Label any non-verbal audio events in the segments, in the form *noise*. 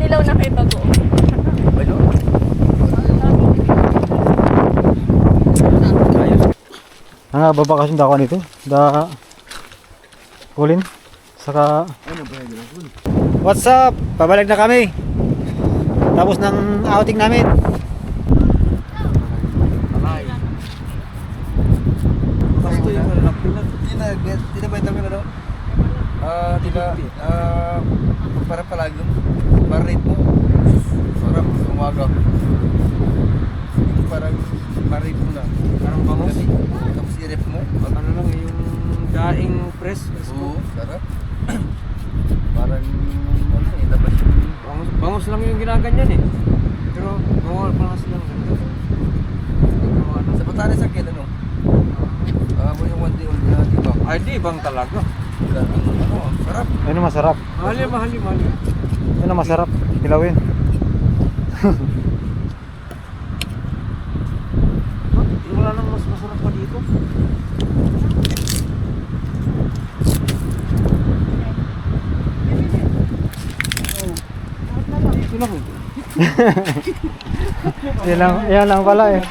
nilaw nakita ko. Nga babakasyon da ako nito. Da Kulin. Saka What's up? Pabalik na kami. Tapos ng outing namin. Gusto yung malalak pilat. Hindi na, hindi na ba ito ano? Ah, di ba, ah, para palagi, rate mo. Sarap, umaga. Ito parang, para rate mo na. Parang bangus. Kasi, tapos i-rep mo. Pag ano lang yung daing press. Oo, sarap. *clears throat* parang, ano eh, dapat yung, Bangus, bangus lang yung ginaganyan eh. Pero bawal pa lang ganito. Pero ano, sa Batanes sa akin, ano? Ah, mo yung one day old na, di ba? ay di bang talaga. Ano, sarap. Ayun ang masarap. Mahal yan, mahal yan, mahal yan. Ayun ang masarap. Kilawin. Bakit wala nang mas masarap pa dito? Ito lang ito. Yan lang, yan lang pala eh.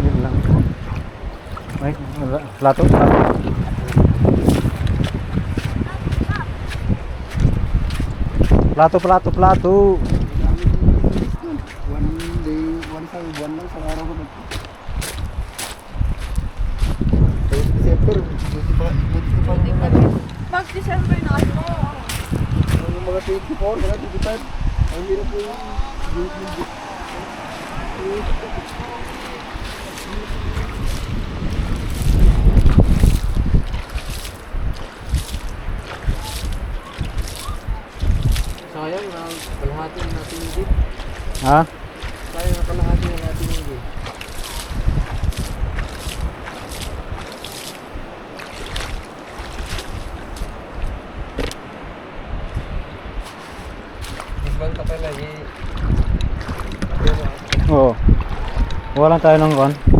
Yun lang. Ay, wala. Plato, plato. Plato, plato, plato. One day, one sa December na. Yung mga 24, wala, 25. Ang hirap po yung yung- yung- Sayang na kalahati na natin hindi. Ha? Sayang na kalahati na natin hindi. Ibang ka pala eh. Oo. Wala tayo ng. Kon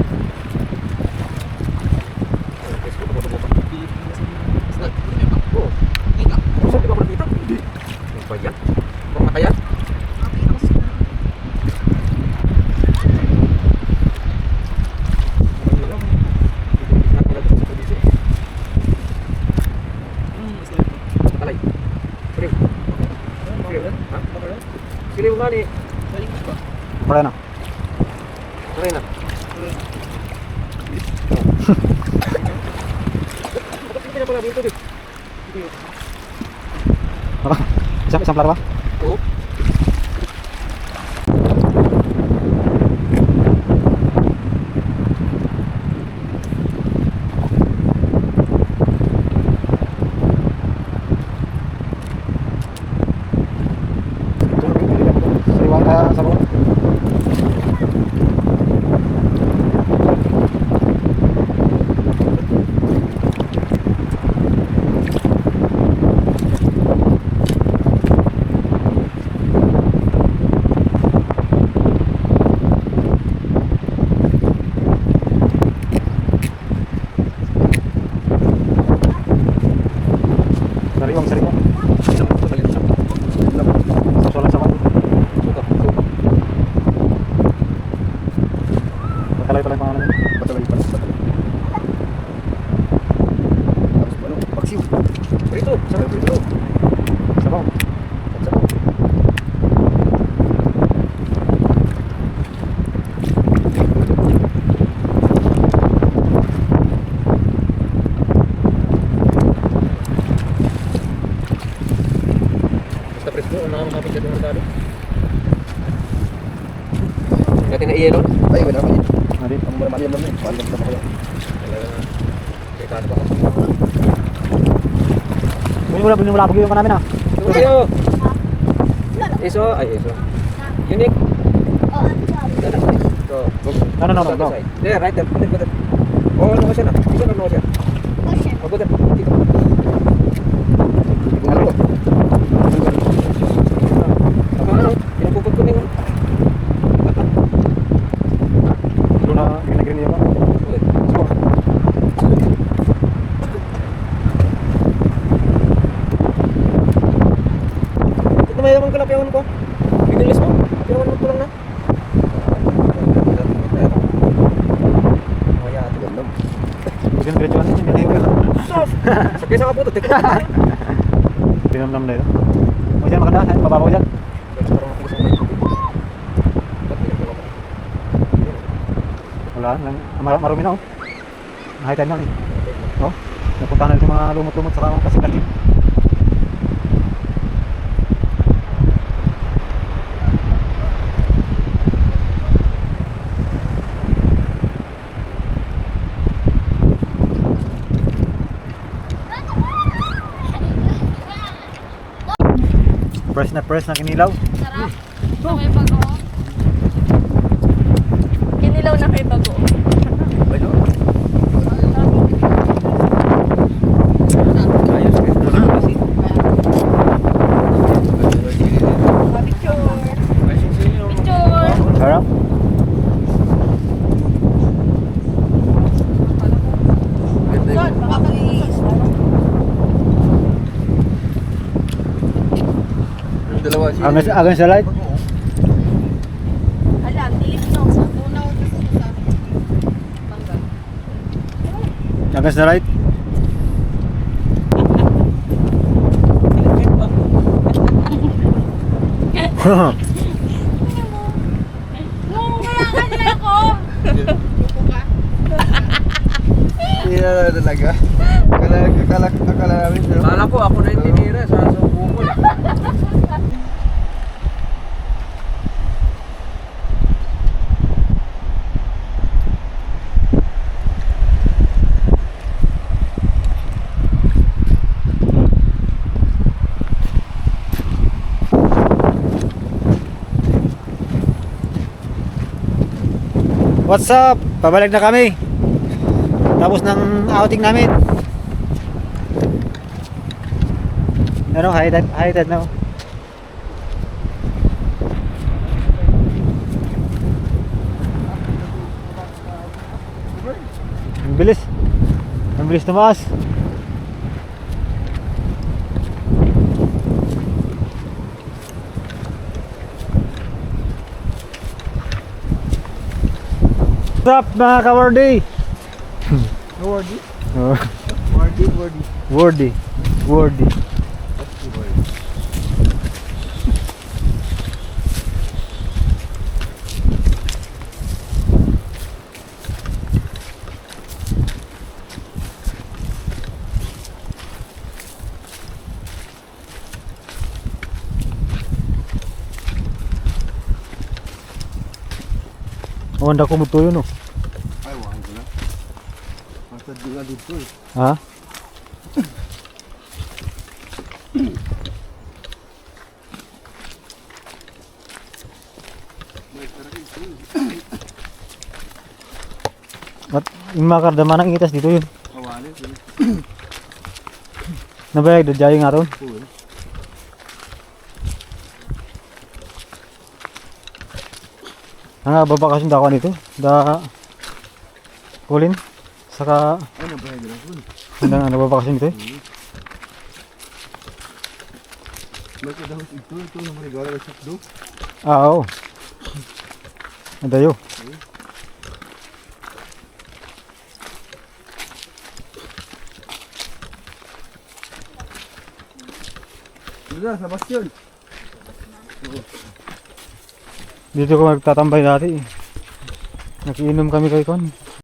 Talas mo. Siliw nga ni. Wala na. Try na. *laughs* Isang, isang plato ba? Oo. Sariwa, ah, sabon. Prito, sarap prito. Sabaw. Sarap. Basta presko, ano ang makapit sa merkado? Natin na iyan, no? Ay, wala pa yun. Adi. Ang mura mali naman yun. Paano ba kayo? Kaya kano pa ako. Bunyi wala, bunyi wala pag yung namin ah. Kayo! Iso, ay iso. Unique. No, no, no, no, no. There, right there. Oh, ano ko siya na? Iso na ano ko siya? Magputid. Dito. Ano to? Tama ano? Pinapupot ko na yun. Doon na, ginagrin niya ba? Putid. Ito may naman kalapiyawan ko. Bigilis mo. Piyawan mo ko lang na. Bukan diretsuhan niya, hindi ko. Sakay sa kaputo, teko. Pinamnam na ito. O dyan, maganda. Ay, Mababaw dyan. Wala, lang, mar marumi na oh. High tide na eh. Oh, napunta na ito mga lumot-lumot sa mga kasikat. Press na press na kinilaw. Sarap. Ito may bago. Kinilaw na kay bago. Ano? Ayos ka. Kasi. Picture. Picture. Sarap. Ganda Son, yun. baka pag-iis. Yung dalawa si... Agan sa agan sa light. Ala, dilim no. Sa tunaw ko sa. Mangga. Agan sa light. *laughs* Nung kaya ka nila ako. Lupo ka. Hindi na talaga. Akala, akala, akala namin. pero- Kala ko ako na yung tinira sa sa bukol. *laughs* What's up? Pabalik na kami. Tapos ng outing namin. Ano, high tide, high tide na. oh. Ang bilis. Ang bilis tumaas. What's up mga ka-wordy? Wordy? Oh, Wordy, wordy. wordy. Wordy. Wanda ko mo to yun oh. Ay, wala ko na. Basta di nga dito eh. Ha? At yung mga kardama nang itas dito yun. Kawanin. Nabayag do jayo nga ron. Uy. Nga babakasyon da ako nito. Da kulin. Saka Ay, nabayag na ako. hanggang ano babakasyon dito eh. Bakit daw ito? Ito naman nagawala ng sakdo. Ah, oo. Nadayo. Doon na, sa bastion. Dito ko magtatambay dati. Nakiinom kami kay Kon.